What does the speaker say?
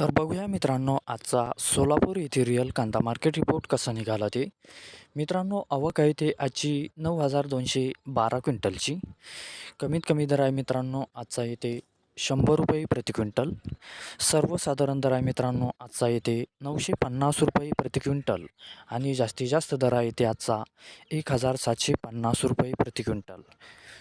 तर बघूया मित्रांनो आजचा सोलापूर येथे रिअल कांदा मार्केट रिपोर्ट कसा निघाला ते. मित्रांनो आवक आहे ते आजची नऊ हजार दोनशे बारा क्विंटलची. कमीत कमी दर आहे मित्रांनो आजचा येते शंभर रुपये प्रति क्विंटल. सर्वसाधारण दर आहे मित्रांनो आजचा येते नऊशे पन्नास रुपये प्रति क्विंटल. आणि जास्तीत जास्त दर आहे ते आजचा एक हजार सातशे पन्नास रुपये प्रति क्विंटल.